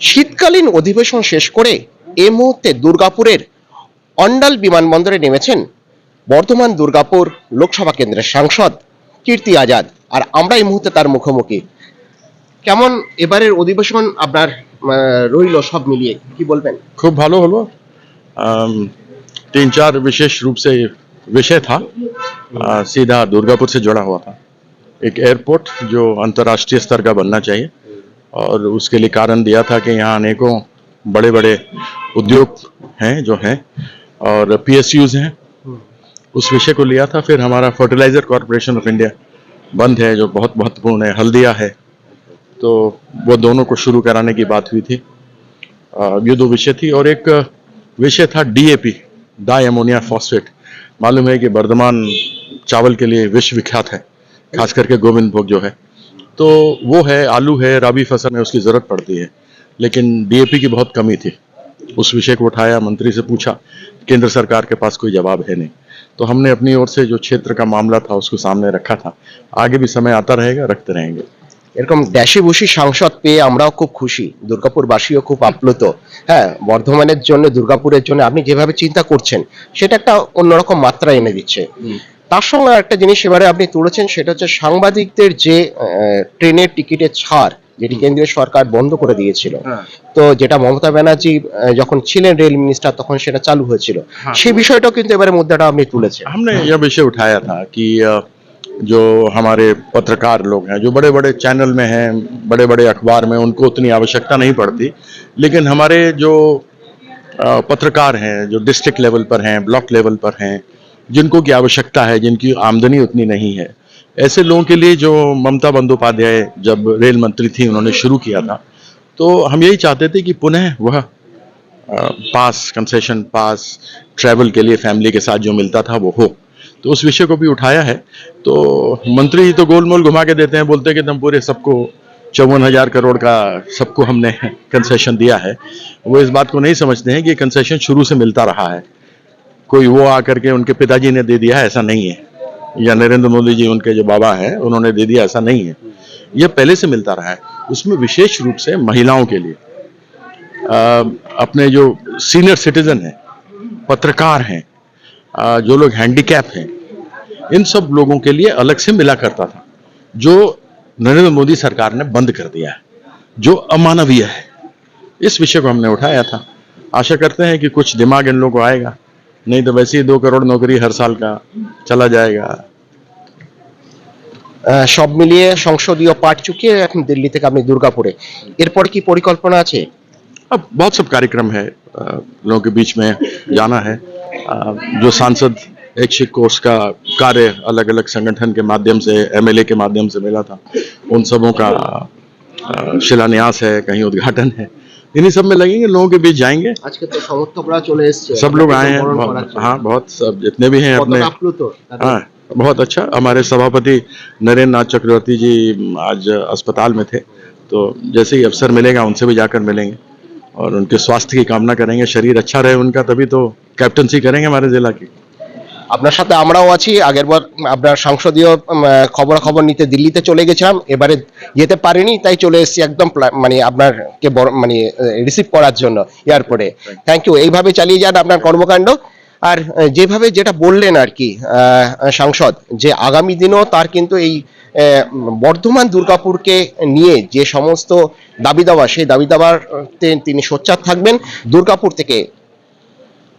শীতকালীন অধিবেশন শেষ করে এই মুহূর্তে দুর্গাপুরের অন্ডাল বিমানবন্দরে নেমেছেন বর্ধমান দুর্গাপুর লোকসভা কেন্দ্রের সাংসদ কীর্তি আজাদ আর আমরা এই মুহূর্তে তার মুখোমুখি কেমন এবারের অধিবেশন আপনার রইল সব মিলিয়ে কি বলবেন खूब भालो हलो अम, तीन चार विशेष रूप से विषय था अ, सीधा दुर्गापुर से जुड़ा हुआ था एक एयरपोर्ट जो अंतर्राष्ट्रीय स्तर का बनना चाहिए और उसके लिए कारण दिया था कि यहाँ अनेकों बड़े बड़े उद्योग हैं जो हैं और पीएसयूज हैं। उस विषय को लिया था, फिर हमारा फर्टिलाइज़र कॉरपोरेशन ऑफ़ इंडिया बंद है, जो बहुत महत्वपूर्ण है, हल्दिया है। तो वो दोनों को शुरू कराने की बात हुई थी। ये दो विषय थी और एक विषय था डीएपी डाई अमोनिया फॉस्फेट। मालूम है कि वर्धमान चावल के लिए विश्व विख्यात है, खास करके गोविंद भोग जो है। तो वो है आलू है राबी फसल में उसकी ज़रूरत पड़ती है लेकिन डीएपी की बहुत कमी थी उस विषय को उठाया मंत्री से पूछा केंद्र सरकार के पास कोई जवाब है नहीं तो हमने अपनी ओर से जो क्षेत्र का मामला था उसको सामने रखा था आगे भी समय आता रहेगा रखते रहेंगे এরকম ড্যাশি বসি সাংসদ পেয়ে আমরাও খুব খুশি দুর্গাপুরবাসীও খুব আপ্লুত হ্যাঁ বর্ধমানের জন্য দুর্গাপুরের জন্য আপনি যেভাবে চিন্তা করছেন সেটা একটা অন্যরকম মাত্রা এনে দিচ্ছে তার সঙ্গে একটা জিনিস এবারে আপনি তুলেছেন সেটা হচ্ছে সাংবাদিকদের যে আহ, ট্রেনের টিকিটের ছাড় যেটি কেন্দ্রীয় সরকার বন্ধ করে দিয়েছিল তো যেটা মমতা ব্যানার্জি আহ, যখন ছিলেন রেল মিনিস্টার তখন সেটা চালু হয়েছিল সেই বিষয়টাও কিন্তু এবারে মুদ্রাটা আপনি তুলেছেন हमने यह विषय उठाया था कि अ, जो हमारे पत्रकार लोग हैं जो बड़े बड़े चैनल में हैं बड़े बड़े अखबार में उनको उतनी आवश्यकता नहीं पड़ती लेकिन हमारे जो अ, पत्रकार हैं जो डिस्ट्रिक्ट लेवल पर हैं ब्लॉक लेवल पर हैं जिनको की आवश्यकता है, जिनकी आमदनी उतनी नहीं है। ऐसे लोगों के लिए जो ममता बंदोपाध्याय जब रेल मंत्री थी, उन्होंने शुरू किया था तो हम यही चाहते थे कि पुनः वह पास कंसेशन पास ट्रैवल के लिए फैमिली के साथ जो मिलता था, वो हो। तो उस विषय को भी उठाया है। तो मंत्री जी तो गोलमोल घुमा के देते हैं, बोलते हैं कि तुम पूरे सबको चौवन हज़ार करोड़ का सबको हमने कंसेशन दिया है। वो इस बात को नहीं समझते हैं कि कंसेशन शुरू से मिलता रहा है। कोई वो आकर के उनके पिताजी ने दे दिया ऐसा नहीं है। या नरेंद्र मोदी जी उनके जो बाबा हैं उन्होंने दे दिया ऐसा नहीं है। यह पहले से मिलता रहा है। उसमें विशेष रूप से महिलाओं के लिए। अ, अपने जो सीनियर सिटीजन हैं पत्रकार हैं जो लोग हैंडीकैप हैं इन सब लोगों के लिए अलग से मिला करता था जो नरेंद्र मोदी सरकार ने बंद कर दिया है जो अमानवीय है। इस विषय को हमने उठाया था। आशा करते हैं कि कुछ दिमाग इन लोगों को आएगा। नहीं तो वैसे ही दो करोड़ नौकरी हर साल का चला जाएगा আহ, সব মিলিয়ে সংসদীয় পাঠ চুকিয়ে এখন দিল্লি থেকে আপনি দুর্গাপুরে এরপর কি পরিকল্পনা আছে अब बहुत सब कार्यक्रम है अ, लोगों के बीच में जाना है अ, जो सांसद ऐच्छिक कोर्स का कार्य अलग अलग संगठन के माध्यम से एमएलए के माध्यम से मिला था उन सबों का अ, शिलान्यास है कहीं उद्घाटन है इन्हीं सब में लगेंगे लोगों के बीच जाएंगे আজকে তো সমর্থকরা চলে এসছে सब लोग आए हैं বরণ बहुत- করার জন্য। हाँ बहुत सब जितने भी हैं अपने কতটা আপ্লুত তাদের? हाँ बहुत अच्छा हमारे सभापति नरेंद्र नाथ चक्रवर्ती जी आज अस्पताल में थे तो जैसे ही अवसर मिलेगा उनसे भी जाकर मिलेंगे और उनके स्वास्थ्य की कामना करेंगे शरीर अच्छा रहे उनका तभी तो कैप्टनसी करेंगे हमारे जिला की আপনার সাথে আমরাও আছি। আগের বার আপনার সংসদীয় খবর খবর নিতে দিল্লিতে চলে গেছিলাম। এবারে যেতে পারিনি, তাই চলে এসেছি একদম মানে আপনারকে মানে রিসিভ করার জন্য এয়ারপোর্টে থ্যাংক ইউ এইভাবে চালিয়ে যান আপনার কর্মকাণ্ড। আর যেভাবে যেটা বললেন আর কি সাংসদ, যে আগামী দিনেও তার কিন্তু এই বর্ধমান দুর্গাপুরকে নিয়ে যে সমস্ত দাবি দাওয়া, সেই দাবি দাবার তিনি সোচ্চার থাকবেন। দুর্গাপুর থেকে